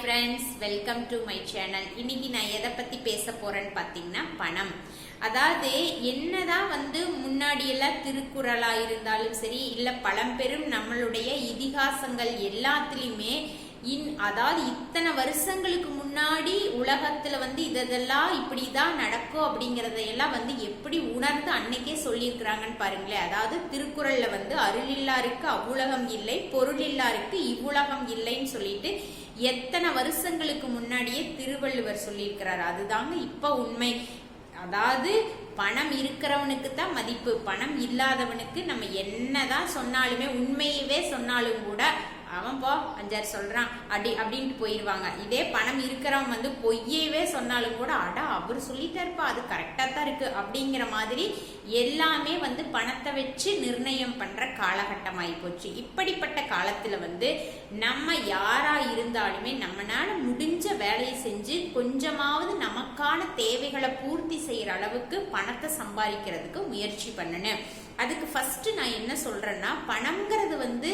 Friends welcome to my channel இன்னைக்கு நான் எதை பத்தி பேச போறேன்னு பார்த்தீங்கன்னா பணம். அதாவது என்னதான் வந்து முன்னாடி எல்லாம் திருக்குறளா இருந்தாலும் சரி இல்ல பழம்பெரும் நம்மளுடைய இதிகாசங்கள் எல்லாத்துலயுமே இன் அதாவது இத்தனை வருஷங்களுக்கு முன்னாடி உலகத்துல வந்து இதெல்லாம் இப்படிதான் நடக்கும் அப்படிங்கறதையெல்லாம் வந்து எப்படி உணர்ந்து அன்னைக்கே சொல்லியிருக்கிறாங்கன்னு பாருங்களேன். அதாவது திருக்குறள்ல வந்து அருளில்லாருக்கு அவ்வுலகம் இல்லை பொருளில்லாருக்கு இவ்வுலகம் இல்லைன்னு சொல்லிட்டு எத்தனை வருஷங்களுக்கு முன்னாடியே திருவள்ளுவர் சொல்லியிருக்கிறாரு. அதுதாங்க இப்ப உண்மை. அதாவது பணம் இருக்கிறவனுக்கு தான் மதிப்பு பணம் இல்லாதவனுக்கு நம்ம என்னதான் சொன்னாலுமே உண்மையவே சொன்னாலும் கூட அவன் போ அஞ்சாறு சொல்றான். அப்படி அப்படின்ட்டு போயிடுவாங்க இதே பணம் இருக்கிறவன் வந்து பொய்யவே சொன்னாலும் கூட அடா அவர் சொல்லிட்டாருப்பா அது கரெக்டா தான் இருக்கு அப்படிங்கிற மாதிரி எல்லாமே வந்து பணத்தை வச்சு நிர்ணயம் பண்ற காலகட்டம் ஆகி போச்சு. இப்படிப்பட்ட காலத்துல வந்து நம்ம யாரா இருந்தாலுமே நம்மனால முடிஞ்ச வேலையை செஞ்சு கொஞ்சமாவது நமக்கான தேவைகளை பூர்த்தி செய்யற அளவுக்கு பணத்தை சம்பாதிக்கிறதுக்கு முயற்சி பண்ணணும். அதுக்கு ஃபர்ஸ்ட் நான் என்ன சொல்றேன்னா பணங்கிறது வந்து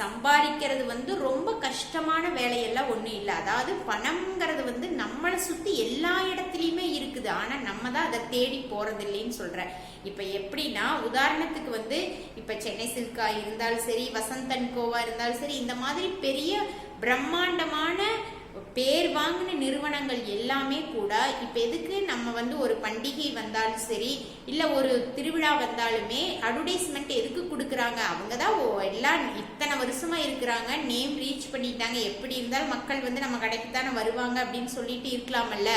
சம்பாதிக்கிறது வந்து ரொம்ப கஷ்டமான வேலையெல்லாம் ஒன்றும் இல்லை. அதாவது பணம்ங்கிறது வந்து நம்மளை சுற்றி எல்லா இடத்துலையுமே இருக்குது. ஆனால் நம்ம தான் அதை தேடி போகிறது இல்லைன்னு சொல்கிறேன் இப்போ எப்படின்னா உதாரணத்துக்கு வந்து இப்போ சென்னை சில்கா இருந்தாலும் சரி வசந்தன் கோவா இருந்தாலும் சரி இந்த மாதிரி பெரிய பிரம்மாண்டமான பேர் வாங்கின நிறுவனங்கள் எல்லாமே கூட இப்ப எதுக்கு நம்ம வந்து ஒரு பண்டிகை வந்தாலும் சரி இல்ல ஒரு திருவிழா வந்தாலுமே அட்வர்டைஸ்மெண்ட் எதுக்கு கொடுக்குறாங்க? அவங்க தான் எல்லாம் இத்தனை வருஷமா இருக்கிறாங்க நேம் ரீச் பண்ணிட்டாங்க. எப்படி இருந்தாலும் மக்கள் வந்து நம்ம கடைக்கு தானே வருவாங்க அப்படின்னு சொல்லிட்டு இருக்கலாமல்ல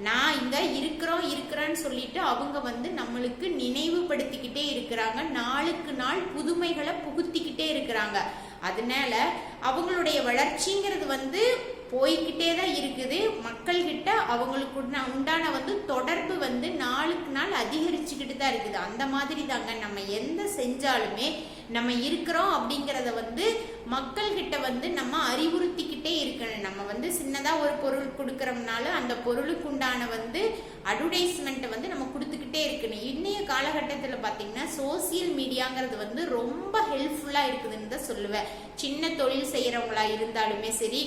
நான் இங்க இருக்கிறோம் இருக்கிறேன்னு சொல்லிட்டு அவங்க வந்து நம்மளுக்கு நினைவுபடுத்திக்கிட்டே இருக்கிறாங்க. நாளுக்கு நாள் புதுமைகளை புகுத்திக்கிட்டே இருக்கிறாங்க. அதனால அவங்களுடைய வளர்ச்சிங்கிறது வந்து போய்கிட்டே தான் இருக்குது. மக்கள்கிட்ட அவங்களுக்கு உண்டான வந்து தொடர்பு வந்து நாளுக்கு நாள் அதிகரிச்சுக்கிட்டு தான் இருக்குது. அந்த மாதிரி தாங்க நம்ம எந்த செஞ்சாலுமே நம்ம இருக்கிறோம் அப்படிங்கிறத வந்து மக்கள்கிட்ட வந்து நம்ம அறிவுறுத்திக்கிட்டே இருக்கணும். நம்ம வந்து சின்னதாக ஒரு பொருள் கொடுக்குறோம்னாலும் அந்த பொருளுக்கு உண்டான வந்து அட்வர்டைஸ்மெண்ட்டை வந்து நம்ம கொடுத்துக்கிட்டே இருக்கணும். இன்றைய காலகட்டத்தில் பார்த்தீங்கன்னா சோசியல் மீடியாங்கிறது வந்து ரொம்ப ஹெல்ப்ஃபுல்லாக இருக்குதுன்னு தான் சொல்லுவேன். சின்ன தொழில் செய்கிறவங்களா இருந்தாலுமே சரி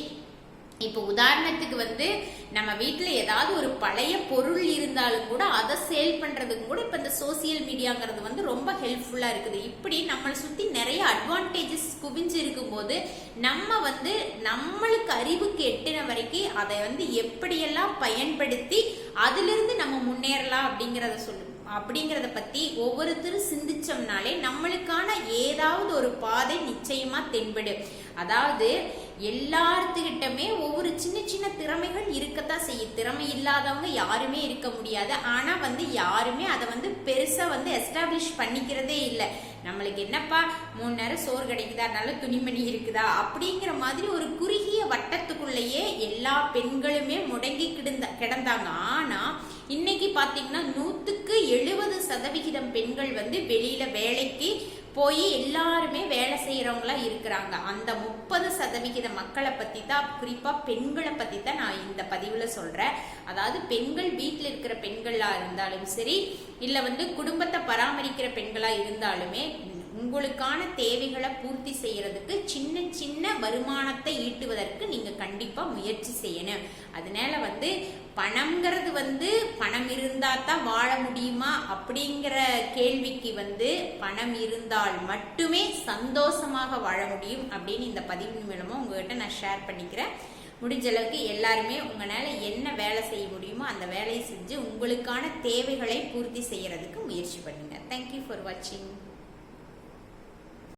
இப்போ உதாரணத்துக்கு வந்து நம்ம வீட்டில் ஏதாவது ஒரு பழைய பொருள் இருந்தாலும் கூட அதை சேல் பண்ணுறதுக்கு கூட இப்போ இந்த சோசியல் மீடியாங்கிறது வந்து ரொம்ப ஹெல்ப்ஃபுல்லாக இருக்குது. இப்படி நம்மளை சுற்றி நிறைய அட்வான்டேஜஸ் குவிஞ்சு இருக்கும்போது நம்ம வந்து நம்மளுக்கு அறிவுக்கு எட்டின வரைக்கும் அதை வந்து எப்படியெல்லாம் பயன்படுத்தி அதிலிருந்து நம்ம முன்னேறலாம் அப்படிங்கிறத சொல்லு அப்படிங்கிறத பத்தி ஒவ்வொருத்தரும் சிந்திச்சோம்னாலே நம்மளுக்கான ஏதாவது ஒரு பாதை நிச்சயமா தென்படு அதாவது எல்லாத்துக்கிட்டமே ஒவ்வொரு திறமைகள் செய்ய திறமை இல்லாதவங்க யாருமே இருக்க முடியாது. ஆனா வந்து யாருமே அதை வந்து பெருசா வந்து எஸ்டாப்ளிஷ் பண்ணிக்கிறதே இல்லை. நம்மளுக்கு என்னப்பா மூணு நேரம் சோறு கிடைக்குதா? நல்ல துணிமணி இருக்குதா? அப்படிங்கிற மாதிரி ஒரு குறுகிய வட்டத்துக்குள்ளேயே எல்லா பெண்களுமே முடங்கி கிடந்த கிடந்தாங்க. ஆனா இன்னைக்கு பாத்தீங்கன்னா நூத்துக்கு எழுபது சதவிகிதம் பெண்கள் வந்து வெளியில வேலைக்கு போய் எல்லாருமே வேலை செய்யறவங்களா இருக்கிறாங்க. அந்த முப்பது சதவிகித மக்களை பத்தி தான் குறிப்பா பெண்களை பத்தி தான் நான் இந்த பதிவுல சொல்றேன். அதாவது பெண்கள் வீட்டில் இருக்கிற பெண்களா இருந்தாலும் சரி இல்ல வந்து குடும்பத்தை பராமரிக்கிற பெண்களா இருந்தாலுமே உங்களுக்கான தேவைகளை பூர்த்தி செய்யறதுக்கு சின்ன சின்ன வருமானத்தை ஈட்டுவதற்கு நீங்க கண்டிப்பா முயற்சி செய்யணும். அதனால வந்து பணம்ங்கிறது வந்து பணம் இருந்தால் தான் வாழ முடியுமா அப்படிங்கிற கேள்விக்கு வந்து பணம் இருந்தால் மட்டுமே சந்தோஷமாக வாழ முடியும் அப்படின்னு இந்த பதிவின் மூலமாக உங்ககிட்ட நான் ஷேர் பண்ணிக்கிறேன். முடிஞ்ச அளவுக்கு எல்லாருமே உங்களால் என்ன வேலை செய்ய முடியுமோ அந்த வேலையை செஞ்சு உங்களுக்கான தேவைகளை பூர்த்தி செய்யறதுக்கு முயற்சி பண்ணுங்க. தேங்க்யூ ஃபார் வாட்சிங்